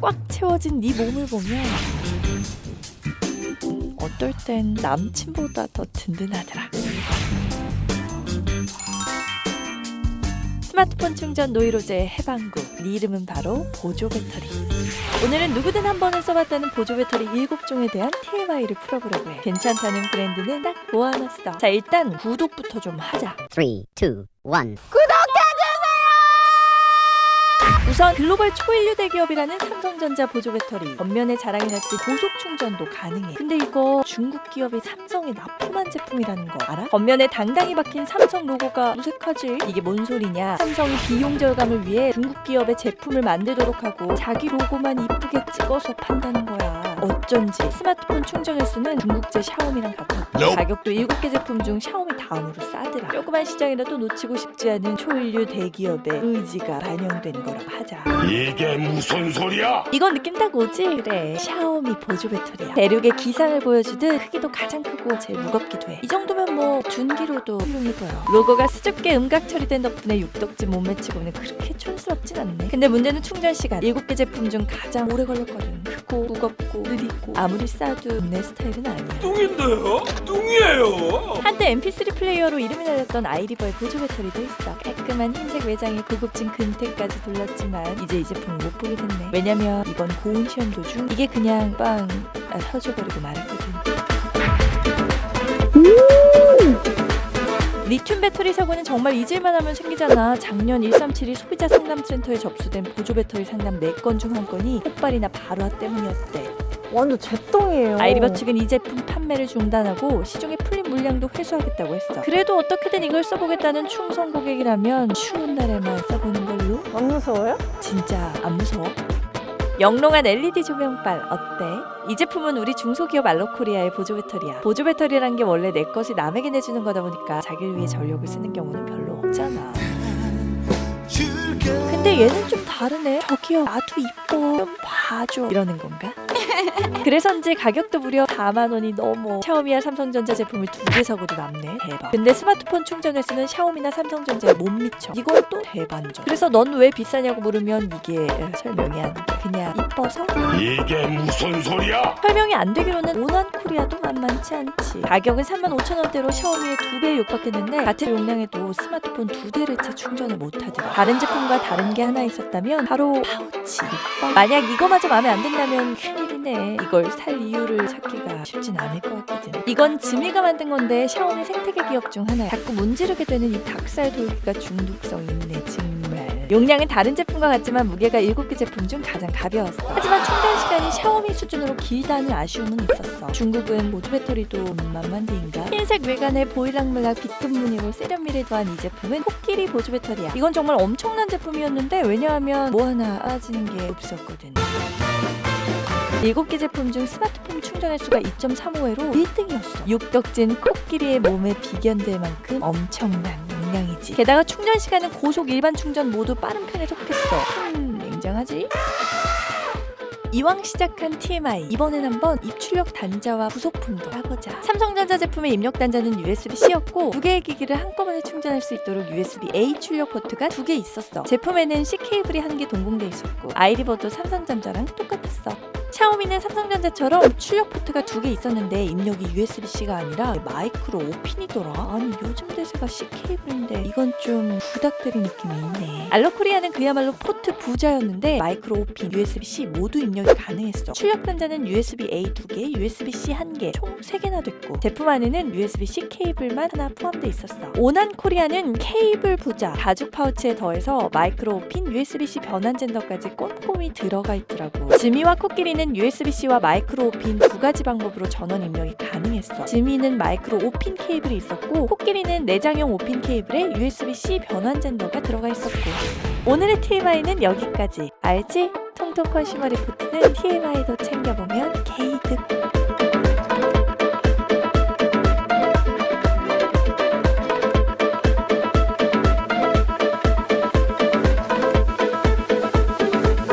꽉 채워진 네 몸을 보면 어떨 땐 남친보다 더 든든하더라. 스마트폰 충전 노이로제의 해방구. 네 이름은 바로 보조 배터리. 오늘은 누구든 한 번은 써봤다는 보조 배터리 7종에 대한 TMI를 풀어보려고 해. 괜찮다는 브랜드는 딱 모아놨어. 자, 일단 구독부터 좀 하자. Three, two, one. 우선 글로벌 초일류 대기업이라는 삼성전자 보조 배터리. 겉면에 자랑해놨듯 고속 충전도 가능해. 근데 이거 중국 기업이 삼성에 납품한 제품이라는 거 알아? 겉면에 당당히 박힌 삼성 로고가 무색하지? 이게 뭔 소리냐? 삼성이 비용 절감을 위해 중국 기업의 제품을 만들도록 하고 자기 로고만 이쁘게 찍어서 판다는 거야 어쩐지 스마트폰 충전 횟수는 중국제 샤오미랑 같았고 Nope. 가격도 7개 제품 중 샤오미 다음으로 싸더라. 조그만 시장이라도 놓치고 싶지 않은 초일류 대기업의 의지가 반영된 거라고 하자. 이게 무슨 소리야? 이건 느낌 딱 오지? 그래. 샤오미 보조 배터리야. 대륙의 기상을 보여주듯 크기도 가장 크고 제일 무겁기도 해 이 정도면 뭐 둔기로도 훌륭해 보여. 로고가 수줍게 음각 처리된 덕분에 육덕지 몸매 치고는 그렇게 촌스럽진 않네. 근데 문제는 충전 시간. 7개 제품 중 가장 오래 걸렸거든. 크고 무겁고 느리고 아무리 싸도 내 스타일은 아니야 뚱인데요? 뚱이에요. 한때 MP3 플레이어로 이름이 날렸던 아이리버의 보조 배터리도 있어. 깔끔한 흰색 외장에 고급진 근태까지 둘렀지만 이제 이 제품 못 보게 됐네. 왜냐면 이번 고온 시험 도중 이게 그냥 빵 아, 터져버리고 말았거든. 리튬 배터리 사고는 정말 잊을만 하면 생기잖아. 작년 1372 소비자 상담센터에 접수된 보조 배터리 상담 4건 중 한 건이 폭발이나 발화 때문이었대. 완전 제똥이에요. 아이리버 측은 이 제품 판매를 중단하고 시중에 풀린 물량도 회수하겠다고 했어. 그래도 어떻게든 이걸 써보겠다는 충성 고객이라면 추운 날에만 써보는 걸로. 안 무서워요? 진짜 안 무서워? 영롱한 LED 조명빨 어때? 이 제품은 우리 중소기업 알로코리아의 보조 배터리야. 보조 배터리란 게 원래 내 것이 남에게 내주는 거다 보니까 자기를 위해 전력을 쓰는 경우는 별로 없잖아. 근데 얘는 좀 다르네. 저기요, 나도 이뻐. 좀 봐줘. 이러는 건가? 그래서인지 가격도 무려 4만 원이 넘어. 샤오미와 삼성전자 제품을 두 개 사고도 남네. 대박. 근데 스마트폰 충전 횟수는 샤오미나 삼성전자에 못 미쳐. 이건 또 대반전. 그래서 넌 왜 비싸냐고 물으면 이게 설명이 안 돼. 그냥 이뻐서? 이게 무슨 소리야? 설명이 안 되기로는 오난 코리아도 만만치 않지. 가격은 3만 5천 원대로 샤오미의 두 배에 육박했는데 같은 용량에도 스마트폰 두 대를 채 충전을 못하더라. 다른 제품과 다른 게 하나 있었다면 바로 파우치. 만약 이거마저 마음에 안 든다면 큰일 이네. 이걸 살 이유를 찾기가 쉽진 않을 것 같거든. 이건 지미가 만든 건데 샤오미 생태계 기업 중 하나야. 자꾸 문지르게 되는 이 닭살 돌기가 중독성 있네 정말. 용량은 다른 제품과 같지만 무게가 7개 제품 중 가장 가벼웠어. 하지만 충전 시간이 샤오미 수준으로 길다는 아쉬움은 있었어. 중국은 보조 배터리도 만만디인가? 흰색 외관에 보일락말락 빗금 무늬로 세련미를 더한 이 제품은 코끼리 보조 배터리야. 이건 정말 엄청난 제품이었는데 왜냐하면 뭐 하나 빠지는 게 없었거든. 7개 제품 중 스마트폰 충전 횟수가 2.35회로 1등이었어. 육덕진 코끼리의 몸에 비견될 만큼 엄청난 용량이지. 게다가 충전 시간은 고속 일반 충전 모두 빠른 편에 속했어. 음, 냉정하지? 이왕 시작한 TMI 이번엔 한번 입출력 단자와 부속품도 까보자 삼성전자 제품의 입력 단자는 USB-C였고 두 개의 기기를 한꺼번에 충전할 수 있도록 USB-A 출력 포트가 두 개 있었어 제품에는 C 케이블이 한 개 동봉돼 있었고 아이리버도 삼성전자랑 똑같았어 샤오미는 삼성전자처럼 출력 포트가 두 개 있었는데 입력이 USB-C가 아니라 마이크로 5핀이더라. 아니 요즘 대세가 C 케이블인데 이건 좀 부닥들인 느낌이 있네. 알로코리아는 그야말로 포트 부자였는데 마이크로 5핀, USB-C 모두 입력이 가능했어. 출력 단자는 USB-A 두 개, USB-C 한 개, 총 세 개나 됐고 제품 안에는 USB-C 케이블만 하나 포함돼 있었어. 오난 코리아는 케이블 부자, 가죽 파우치에 더해서 마이크로 5핀, USB-C 변환 젠더까지 꼼꼼히 들어가 있더라고. 지미와 코끼리는 USB-C와 마이크로 5핀 두 가지 방법으로 전원 입력이 가능했어. 지미는 마이크로 5핀 케이블이 있었고 코끼리는 내장형 5핀 케이블에 USB-C 변환 젠더가 들어가 있었고 오늘의 TMI는 여기까지. 알지? 통통 컨슈머 리포트는 TMI도 챙겨보면 게이드.